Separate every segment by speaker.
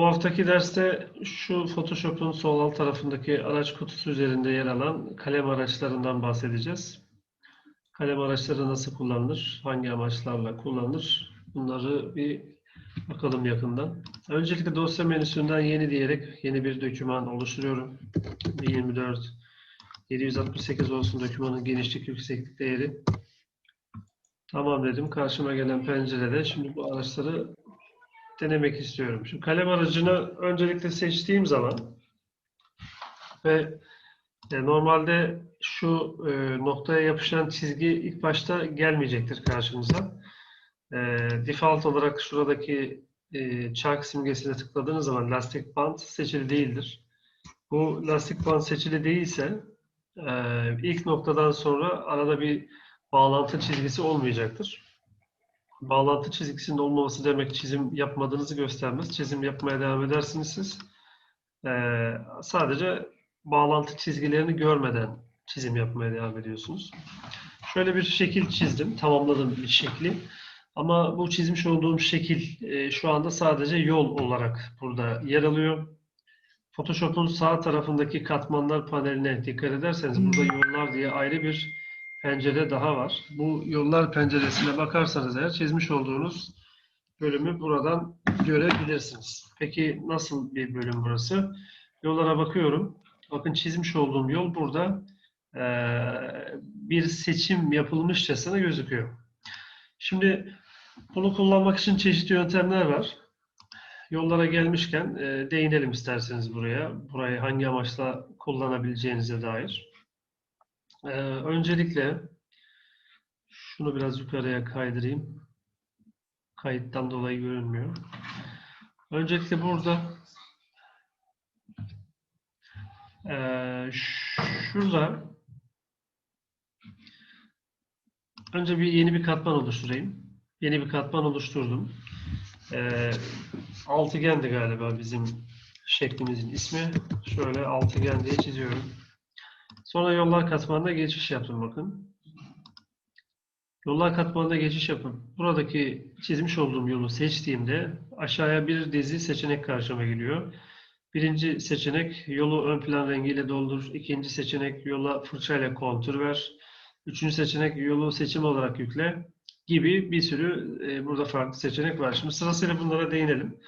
Speaker 1: Bu haftaki derste şu Photoshop'un sol alt tarafındaki araç kutusu üzerinde yer alan kalem araçlarından bahsedeceğiz. Kalem araçları nasıl kullanılır, hangi amaçlarla kullanılır bunları bir bakalım yakından. Öncelikle dosya menüsünden yeni diyerek yeni bir doküman oluşturuyorum. 24 768 olsun dokümanın genişlik yükseklik değeri. Tamam dedim. Karşıma gelen pencerede şimdi bu araçları denemek istiyorum. Şu kalem aracını öncelikle seçtiğim zaman ve e, normalde şu e, noktaya yapışan çizgi ilk başta gelmeyecektir karşınıza. E, default olarak şuradaki çark simgesine tıkladığınız zaman lastik band seçili değildir. Bu lastik band seçili değilse ilk noktadan sonra arada bir bağlantı çizgisi olmayacaktır. Bağlantı çizgisinin olmaması demek çizim yapmadığınızı göstermez. Çizim yapmaya devam edersiniz siz. Ee, sadece bağlantı çizgilerini görmeden çizim yapmaya devam ediyorsunuz. Şöyle bir şekil çizdim. Tamamladım bir şekli. Ama bu çizmiş olduğum şekil e, şu anda sadece yol olarak burada yer alıyor. Photoshop'un sağ tarafındaki katmanlar paneline dikkat ederseniz burada yollar diye ayrı bir pencere daha var. Bu yollar penceresine bakarsanız eğer çizmiş olduğunuz bölümü buradan görebilirsiniz. Peki nasıl bir bölüm burası? Yollara bakıyorum. Bakın çizmiş olduğum yol burada eee, bir seçim yapılmışçasına gözüküyor. Şimdi bunu kullanmak için çeşitli yöntemler var. Yollara gelmişken eee, değinelim isterseniz buraya. Burayı hangi amaçla kullanabileceğinize dair. Ee, öncelikle şunu biraz yukarıya kaydırayım. Kayıttan dolayı görünmüyor. Öncelikle burada ee, şurada önce bir yeni bir katman oluşturayım. Yeni bir katman oluşturdum. Ee, altıgendi galiba bizim şeklimizin ismi. Şöyle altıgen diye çiziyorum. Sonra yollar katmanına geçiş yaptım bakın. Yollar katmanına geçiş yapın. Buradaki çizmiş olduğum yolu seçtiğimde aşağıya bir dizi seçenek karşıma geliyor. Birinci seçenek yolu ön plan rengiyle doldur. İkinci seçenek yola fırçayla kontür ver. Üçüncü seçenek yolu seçim olarak yükle gibi bir sürü e, burada farklı seçenek var. Şimdi sırasıyla bunlara değinelim.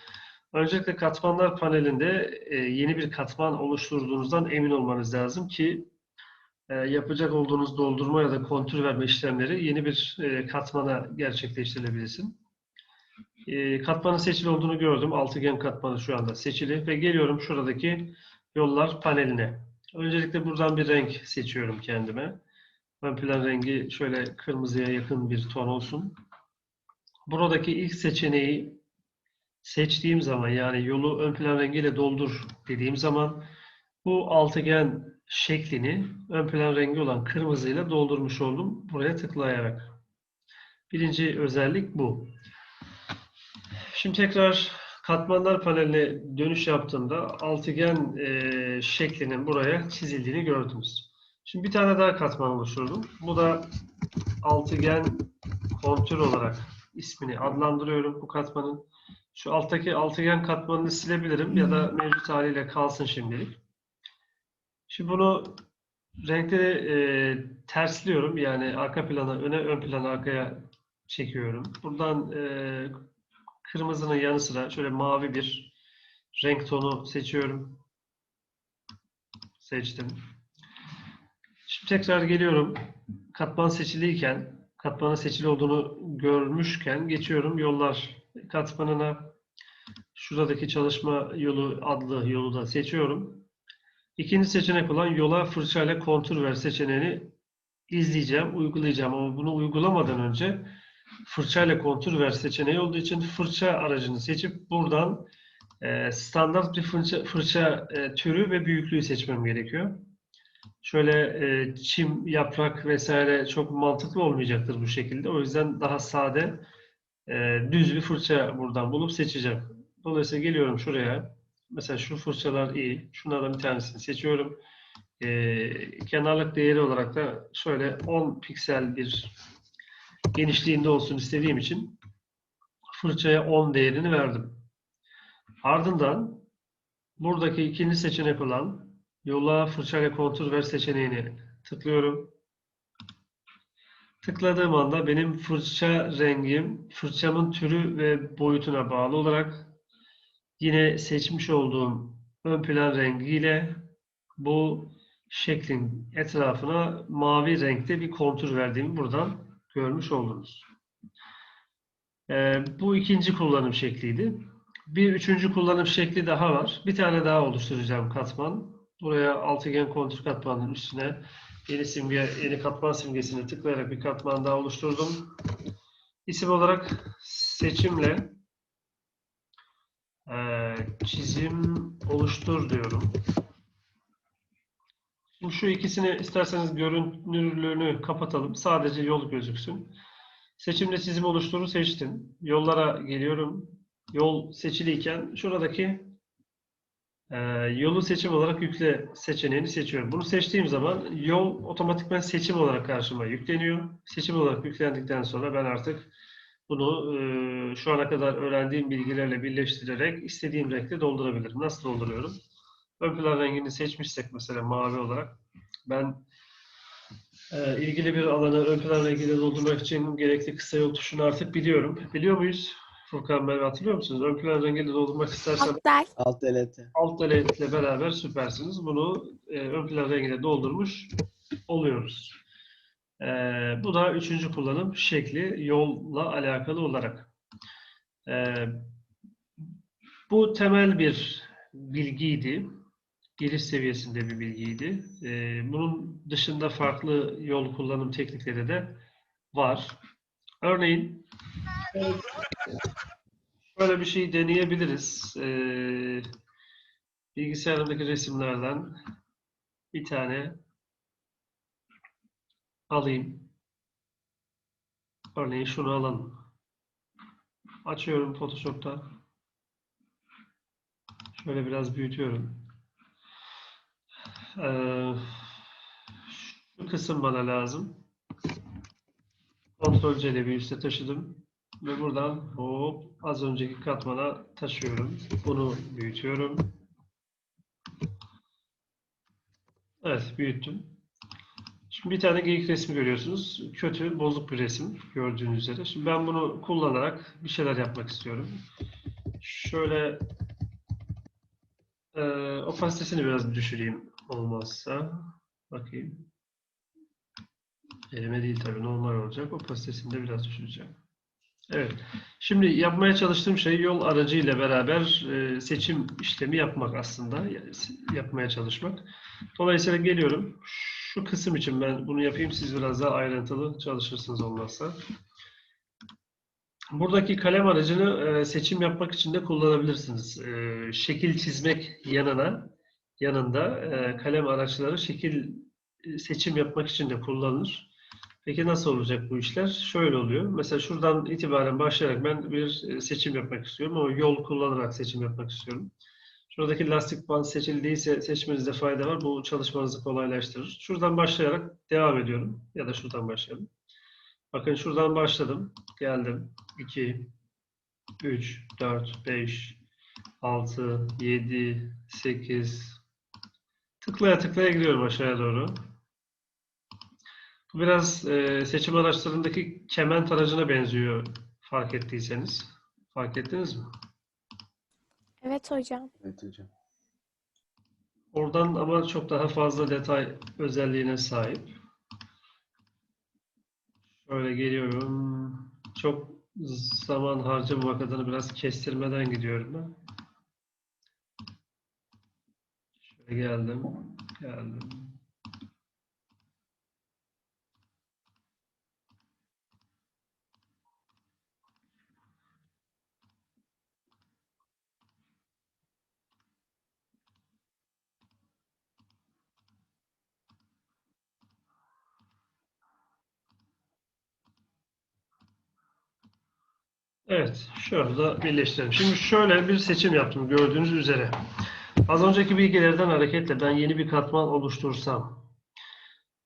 Speaker 1: Öncelikle katmanlar panelinde e, yeni bir katman oluşturduğunuzdan emin olmanız lazım ki yapacak olduğunuz doldurma ya da kontür verme işlemleri yeni bir e, katmana gerçekleştirilebilsin. E, katmanın seçili olduğunu gördüm. Altıgen katmanı şu anda seçili ve geliyorum şuradaki yollar paneline. Öncelikle buradan bir renk seçiyorum kendime. Ön plan rengi şöyle kırmızıya yakın bir ton olsun. Buradaki ilk seçeneği seçtiğim zaman yani yolu ön plan rengiyle doldur dediğim zaman bu altıgen şeklini ön plan rengi olan kırmızıyla doldurmuş oldum buraya tıklayarak. Birinci özellik bu. Şimdi tekrar katmanlar paneline dönüş yaptığımda altıgen e, şeklinin buraya çizildiğini gördünüz. Şimdi bir tane daha katman oluşturdum. Bu da altıgen kontür olarak ismini adlandırıyorum bu katmanın. Şu alttaki altıgen katmanını silebilirim ya da mevcut haliyle kalsın şimdilik. Şimdi bunu renkleri e, tersliyorum. Yani arka plana öne, ön plana arkaya çekiyorum. Buradan e, kırmızının yanı sıra şöyle mavi bir renk tonu seçiyorum. Seçtim. Şimdi tekrar geliyorum. Katman seçiliyken, katmanın seçili olduğunu görmüşken geçiyorum yollar katmanına. Şuradaki çalışma yolu adlı yolu da seçiyorum. İkinci seçenek olan yola fırçayla kontur ver seçeneğini izleyeceğim, uygulayacağım. Ama bunu uygulamadan önce fırçayla kontur ver seçeneği olduğu için fırça aracını seçip buradan e, standart bir fırça, fırça e, türü ve büyüklüğü seçmem gerekiyor. Şöyle e, çim, yaprak vesaire çok mantıklı olmayacaktır bu şekilde. O yüzden daha sade, e, düz bir fırça buradan bulup seçeceğim. Dolayısıyla geliyorum şuraya. Mesela şu fırçalar iyi. Şunlardan bir tanesini seçiyorum. Ee, kenarlık değeri olarak da şöyle 10 piksel bir genişliğinde olsun istediğim için fırçaya 10 değerini verdim. Ardından buradaki ikinci seçenek olan yola fırça ile kontur ver seçeneğini tıklıyorum. Tıkladığım anda benim fırça rengim, fırçamın türü ve boyutuna bağlı olarak yine seçmiş olduğum ön plan rengiyle bu şeklin etrafına mavi renkte bir kontur verdiğimi buradan görmüş oldunuz. Ee, bu ikinci kullanım şekliydi. Bir üçüncü kullanım şekli daha var. Bir tane daha oluşturacağım katman. Buraya altıgen kontur katmanın üstüne yeni simge, yeni katman simgesini tıklayarak bir katman daha oluşturdum. İsim olarak seçimle eee, çizim oluştur diyorum. Şimdi şu ikisini isterseniz görünürlüğünü kapatalım. Sadece yol gözüksün. Seçimle çizim oluşturu seçtim. Yollara geliyorum. Yol seçiliyken şuradaki e, yolu seçim olarak yükle seçeneğini seçiyorum. Bunu seçtiğim zaman yol otomatikman seçim olarak karşıma yükleniyor. Seçim olarak yüklendikten sonra ben artık bunu e, şu ana kadar öğrendiğim bilgilerle birleştirerek istediğim renkle doldurabilirim. Nasıl dolduruyorum? Ön plan rengini seçmişsek mesela mavi olarak ben e, ilgili bir alanı ön plan rengiyle doldurmak için gerekli kısa yol tuşunu artık biliyorum. Biliyor muyuz? Furkan Merve hatırlıyor musunuz? Ön plan rengiyle doldurmak istersem
Speaker 2: Aptal.
Speaker 3: Alt delete.
Speaker 1: alt delete ile beraber süpersiniz. Bunu e, ön plan rengiyle doldurmuş oluyoruz. E, bu da üçüncü kullanım şekli yolla alakalı olarak. E, bu temel bir bilgiydi. Giriş seviyesinde bir bilgiydi. E, bunun dışında farklı yol kullanım teknikleri de var. Örneğin şöyle bir şey deneyebiliriz. E, bilgisayarımdaki resimlerden bir tane alayım. Örneğin şunu alalım. Açıyorum Photoshop'ta. Şöyle biraz büyütüyorum. Ee, şu kısım bana lazım. Ctrl C ile bir üste taşıdım. Ve buradan hop az önceki katmana taşıyorum. Bunu büyütüyorum. Evet, büyüttüm. Şimdi bir tane geyik resmi görüyorsunuz. Kötü, bozuk bir resim gördüğünüz üzere. Şimdi ben bunu kullanarak bir şeyler yapmak istiyorum. Şöyle e, opasitesini biraz düşüreyim olmazsa. Bakayım. Elime değil tabii normal olacak. Opasitesini de biraz düşüreceğim. Evet. Şimdi yapmaya çalıştığım şey yol aracı ile beraber e, seçim işlemi yapmak aslında. Yapmaya çalışmak. Dolayısıyla geliyorum. Şu kısım için ben bunu yapayım. Siz biraz daha ayrıntılı çalışırsınız olmazsa. Buradaki kalem aracını e, seçim yapmak için de kullanabilirsiniz. E, şekil çizmek yanına yanında e, kalem araçları şekil seçim yapmak için de kullanılır. Peki nasıl olacak bu işler? Şöyle oluyor. Mesela şuradan itibaren başlayarak ben bir seçim yapmak istiyorum ama yol kullanarak seçim yapmak istiyorum. Şuradaki lastik band seçildiyse seçmenizde fayda var. Bu çalışmanızı kolaylaştırır. Şuradan başlayarak devam ediyorum. Ya da şuradan başlayalım. Bakın şuradan başladım. Geldim. 2, 3, 4, 5, 6, 7, 8. Tıklaya tıklaya gidiyorum aşağıya doğru. Bu biraz e, seçim araçlarındaki kement aracına benziyor fark ettiyseniz. Fark ettiniz mi?
Speaker 2: Evet hocam.
Speaker 3: Evet hocam.
Speaker 1: Oradan ama çok daha fazla detay özelliğine sahip. Şöyle geliyorum. Çok zaman harcamamak adına biraz kestirmeden gidiyorum ben. Şöyle geldim. Geldim. Evet, şurada birleştirelim. Şimdi şöyle bir seçim yaptım gördüğünüz üzere. Az önceki bilgilerden hareketle ben yeni bir katman oluştursam,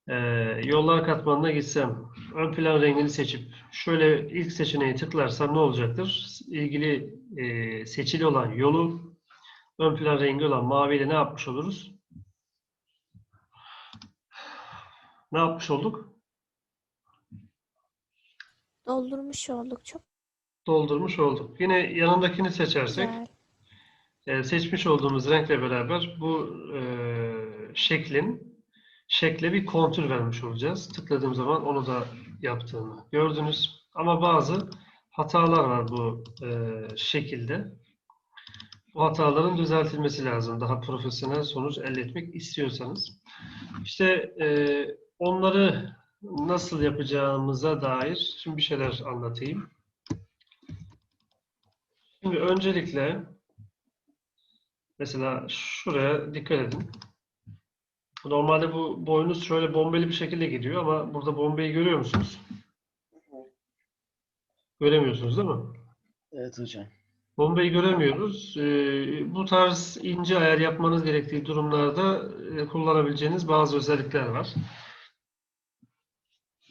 Speaker 1: eee, yollar katmanına gitsem, ön plan rengini seçip şöyle ilk seçeneği tıklarsam ne olacaktır? İlgili eee, seçili olan yolu ön plan rengi olan maviyle ne yapmış oluruz? Ne yapmış olduk?
Speaker 2: Doldurmuş olduk. Çok
Speaker 1: Doldurmuş olduk. Yine yanındakini seçersek e, seçmiş olduğumuz renkle beraber bu e, şeklin şekle bir kontür vermiş olacağız. Tıkladığım zaman onu da yaptığını gördünüz. Ama bazı hatalar var bu e, şekilde. Bu hataların düzeltilmesi lazım. Daha profesyonel sonuç elde etmek istiyorsanız. İşte e, onları nasıl yapacağımıza dair şimdi bir şeyler anlatayım. Şimdi öncelikle mesela şuraya dikkat edin. Normalde bu boynuz şöyle bombeli bir şekilde gidiyor ama burada bombeyi görüyor musunuz? Göremiyorsunuz değil mi?
Speaker 3: Evet hocam.
Speaker 1: Bombeyi göremiyoruz. Ee, bu tarz ince ayar yapmanız gerektiği durumlarda e, kullanabileceğiniz bazı özellikler var.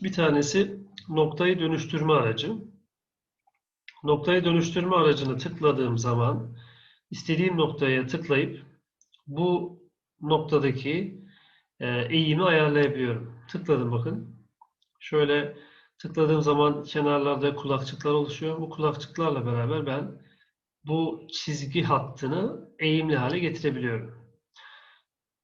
Speaker 1: Bir tanesi noktayı dönüştürme aracı. Noktayı dönüştürme aracını tıkladığım zaman istediğim noktaya tıklayıp bu noktadaki e, eğimi ayarlayabiliyorum. Tıkladım bakın. Şöyle tıkladığım zaman kenarlarda kulakçıklar oluşuyor. Bu kulakçıklarla beraber ben bu çizgi hattını eğimli hale getirebiliyorum.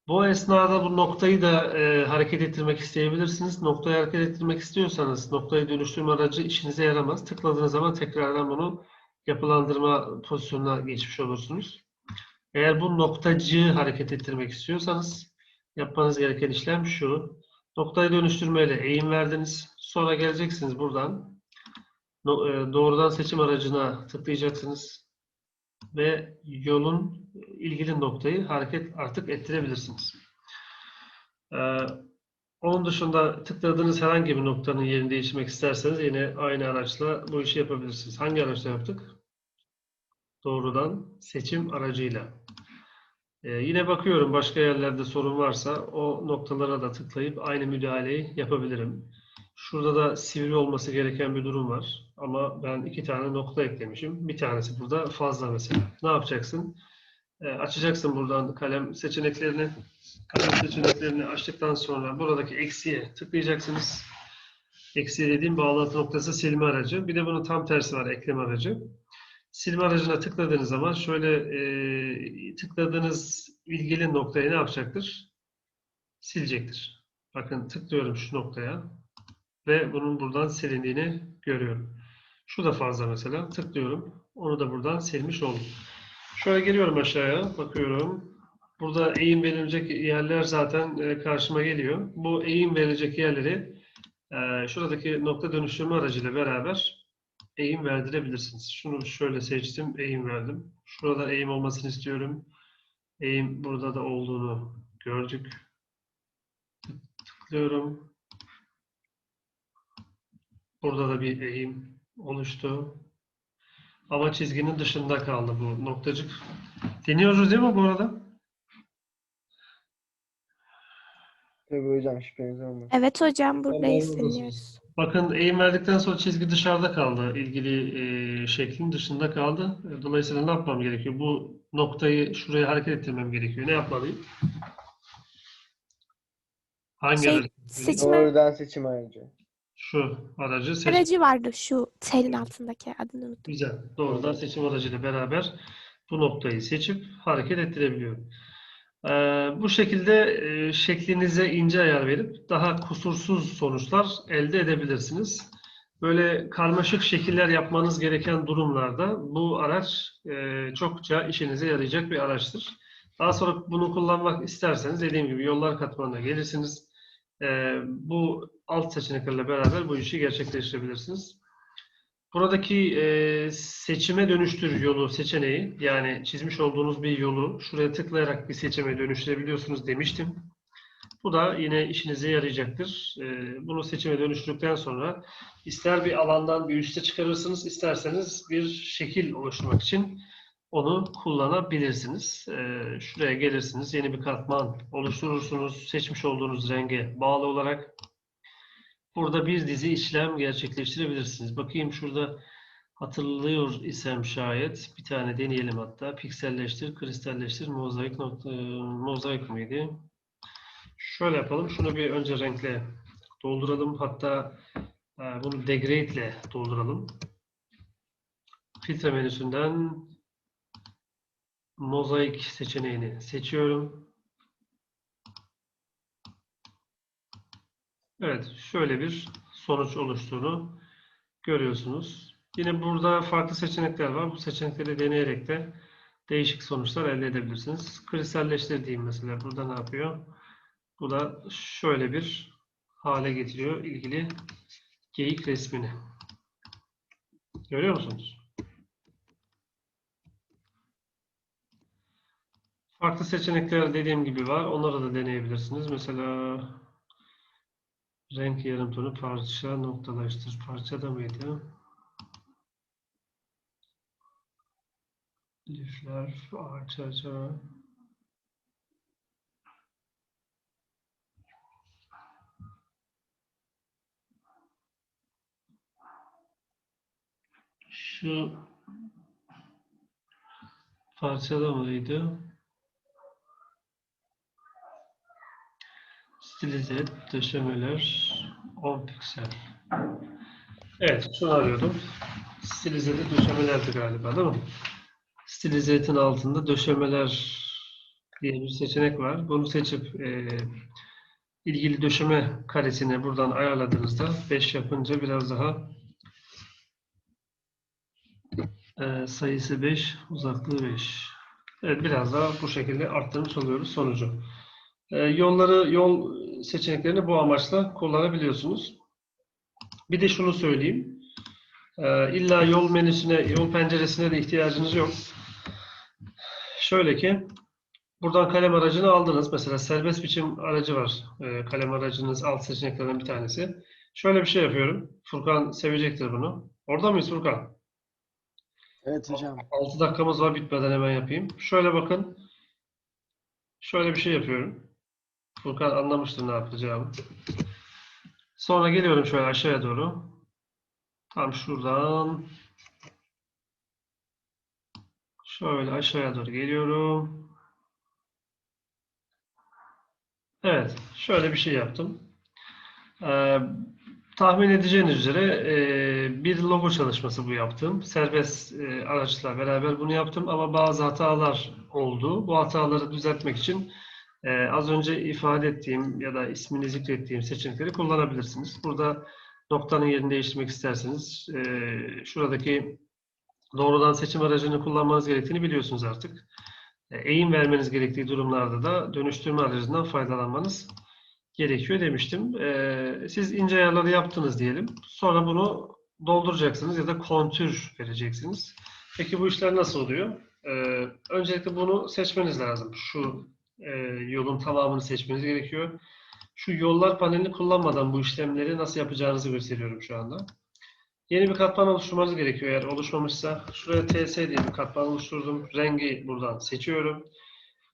Speaker 1: Bu esnada bu noktayı da e, hareket ettirmek isteyebilirsiniz. Noktayı hareket ettirmek istiyorsanız noktayı dönüştürme aracı işinize yaramaz. Tıkladığınız zaman tekrardan bunu yapılandırma pozisyonuna geçmiş olursunuz. Eğer bu noktacığı hareket ettirmek istiyorsanız yapmanız gereken işlem şu. Noktayı dönüştürmeyle eğim verdiniz. Sonra geleceksiniz buradan. E, Doğrudan seçim aracına tıklayacaksınız ve yolun ilgili noktayı hareket artık ettirebilirsiniz. Ee, onun dışında tıkladığınız herhangi bir noktanın yerini değiştirmek isterseniz yine aynı araçla bu işi yapabilirsiniz. Hangi araçla yaptık? Doğrudan seçim aracıyla. Ee, yine bakıyorum başka yerlerde sorun varsa o noktalara da tıklayıp aynı müdahaleyi yapabilirim. Şurada da sivri olması gereken bir durum var. Ama ben iki tane nokta eklemişim. Bir tanesi burada fazla mesela. Ne yapacaksın? Ee, açacaksın buradan kalem seçeneklerini. Kalem seçeneklerini açtıktan sonra buradaki eksiye tıklayacaksınız. Eksiye dediğim bağlantı noktası silme aracı. Bir de bunun tam tersi var ekleme aracı. Silme aracına tıkladığınız zaman şöyle e, tıkladığınız ilgili noktayı ne yapacaktır? Silecektir. Bakın tıklıyorum şu noktaya ve bunun buradan silindiğini görüyorum. Şu da fazla mesela. Tıklıyorum. Onu da buradan silmiş oldum. Şöyle geliyorum aşağıya. Bakıyorum. Burada eğim verilecek yerler zaten e, karşıma geliyor. Bu eğim verilecek yerleri e, şuradaki nokta dönüştürme aracıyla beraber eğim verdirebilirsiniz. Şunu şöyle seçtim. Eğim verdim. Şurada eğim olmasını istiyorum. Eğim burada da olduğunu gördük. Tıklıyorum. Burada da bir eğim oluştu. Ama çizginin dışında kaldı bu noktacık. Deniyoruz değil mi bu arada?
Speaker 3: Tabii hocam şüpheniz olmaz.
Speaker 2: Evet hocam buradayız dinliyoruz.
Speaker 1: Bakın eğim verdikten sonra çizgi dışarıda kaldı. İlgili e, şeklin dışında kaldı. Dolayısıyla ne yapmam gerekiyor? Bu noktayı şuraya hareket ettirmem gerekiyor. Ne yapmalıyım? Hangi
Speaker 2: Şey,
Speaker 1: aracı?
Speaker 2: seçme
Speaker 3: Doğrudan seçim aracı.
Speaker 1: Şu aracı seç.
Speaker 2: aracı vardı şu telin altındaki adını unuttum.
Speaker 1: Güzel. Doğrudan seçim aracıyla beraber bu noktayı seçip hareket ettirebiliyorum. Ee, bu şekilde e, şeklinize ince ayar verip daha kusursuz sonuçlar elde edebilirsiniz. Böyle karmaşık şekiller yapmanız gereken durumlarda bu araç e, çokça işinize yarayacak bir araçtır. Daha sonra bunu kullanmak isterseniz dediğim gibi yollar katmanına gelirsiniz. Ee, bu alt seçeneklerle beraber bu işi gerçekleştirebilirsiniz. Buradaki e, seçime dönüştür yolu seçeneği yani çizmiş olduğunuz bir yolu şuraya tıklayarak bir seçime dönüştürebiliyorsunuz demiştim. Bu da yine işinize yarayacaktır. E, bunu seçime dönüştürdükten sonra ister bir alandan bir üste çıkarırsınız, isterseniz bir şekil oluşturmak için onu kullanabilirsiniz. E, şuraya gelirsiniz, yeni bir katman oluşturursunuz. Seçmiş olduğunuz renge bağlı olarak Burada bir dizi işlem gerçekleştirebilirsiniz. Bakayım şurada Hatırlıyor isem şayet bir tane deneyelim hatta. Pikselleştir, kristalleştir, mozaik nokta, mozaik miydi? Şöyle yapalım. Şunu bir önce renkle dolduralım. Hatta e, bunu degrade ile dolduralım. Filtre menüsünden mozaik seçeneğini seçiyorum. Evet, şöyle bir sonuç oluştuğunu görüyorsunuz. Yine burada farklı seçenekler var. Bu seçenekleri deneyerek de değişik sonuçlar elde edebilirsiniz. Kristalleştir diyeyim mesela. Burada ne yapıyor? Bu da şöyle bir hale getiriyor ilgili geyik resmini. Görüyor musunuz? Farklı seçenekler dediğim gibi var. Onları da deneyebilirsiniz. Mesela renk yarımtonu parça noktalaştır. Parçada mıydı? Lifler, ağaca. Şu parçada mıydı? Stilize döşemeler 10 piksel. Evet, şunu arıyordum. Stilize de döşemelerdi galiba değil mi? Stilize etin altında döşemeler diye bir seçenek var. Bunu seçip e, ilgili döşeme karesini buradan ayarladığınızda 5 yapınca biraz daha e, sayısı 5, uzaklığı 5. Evet, biraz daha bu şekilde arttırmış oluyoruz sonucu. E, yolları, yol seçeneklerini bu amaçla kullanabiliyorsunuz. Bir de şunu söyleyeyim. E, illa yol menüsüne, yol penceresine de ihtiyacınız yok. Şöyle ki, buradan kalem aracını aldınız. Mesela serbest biçim aracı var. E, kalem aracınız alt seçeneklerden bir tanesi. Şöyle bir şey yapıyorum. Furkan sevecektir bunu. Orada mıyız Furkan?
Speaker 3: Evet hocam.
Speaker 1: 6 dakikamız var bitmeden hemen yapayım. Şöyle bakın. Şöyle bir şey yapıyorum. Furkan anlamıştır ne yapacağımı. Sonra geliyorum şöyle aşağıya doğru. Tam şuradan şöyle aşağıya doğru geliyorum. Evet, şöyle bir şey yaptım. Ee, tahmin edeceğiniz üzere e, bir logo çalışması bu yaptım. Serbest e, araçla beraber bunu yaptım ama bazı hatalar oldu. Bu hataları düzeltmek için e, az önce ifade ettiğim ya da ismini zikrettiğim seçenekleri kullanabilirsiniz. Burada noktanın yerini değiştirmek isterseniz e, şuradaki doğrudan seçim aracını kullanmanız gerektiğini biliyorsunuz artık. E, eğim vermeniz gerektiği durumlarda da dönüştürme aracından faydalanmanız gerekiyor demiştim. E, siz ince ayarları yaptınız diyelim. Sonra bunu dolduracaksınız ya da kontür vereceksiniz. Peki bu işler nasıl oluyor? E, öncelikle bunu seçmeniz lazım. Şu e, yolun tamamını seçmeniz gerekiyor. Şu yollar panelini kullanmadan bu işlemleri nasıl yapacağınızı gösteriyorum şu anda. Yeni bir katman oluşturmanız gerekiyor. Eğer oluşmamışsa şuraya TS diye bir katman oluşturdum. Rengi buradan seçiyorum.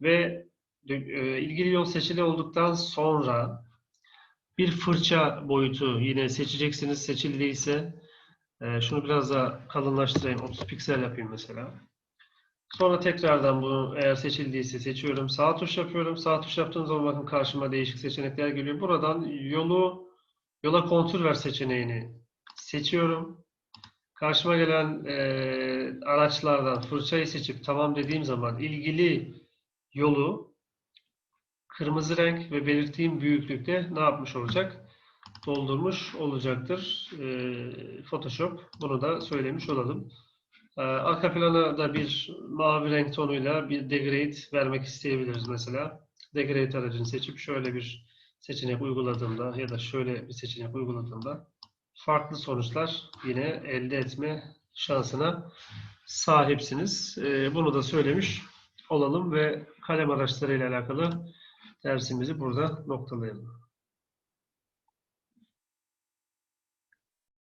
Speaker 1: Ve e, ilgili yol seçili olduktan sonra bir fırça boyutu yine seçeceksiniz. Seçili değilse e, şunu biraz daha kalınlaştırayım. 30 piksel yapayım mesela. Sonra tekrardan bunu eğer seçildiyse seçiyorum. Sağ tuş yapıyorum. Sağ tuş yaptığım zaman bakın karşıma değişik seçenekler geliyor. Buradan yolu yola kontür ver seçeneğini seçiyorum. Karşıma gelen e, araçlardan fırçayı seçip tamam dediğim zaman ilgili yolu kırmızı renk ve belirttiğim büyüklükte ne yapmış olacak? Doldurmuş olacaktır. E, Photoshop. Bunu da söylemiş olalım. E, arka plana da bir mavi renk tonuyla bir degrade vermek isteyebiliriz mesela. Degrade aracını seçip şöyle bir seçenek uyguladığımda ya da şöyle bir seçenek uyguladığımda farklı sonuçlar yine elde etme şansına sahipsiniz. Ee, Bunu da söylemiş olalım ve kalem araçları ile alakalı dersimizi burada noktalayalım.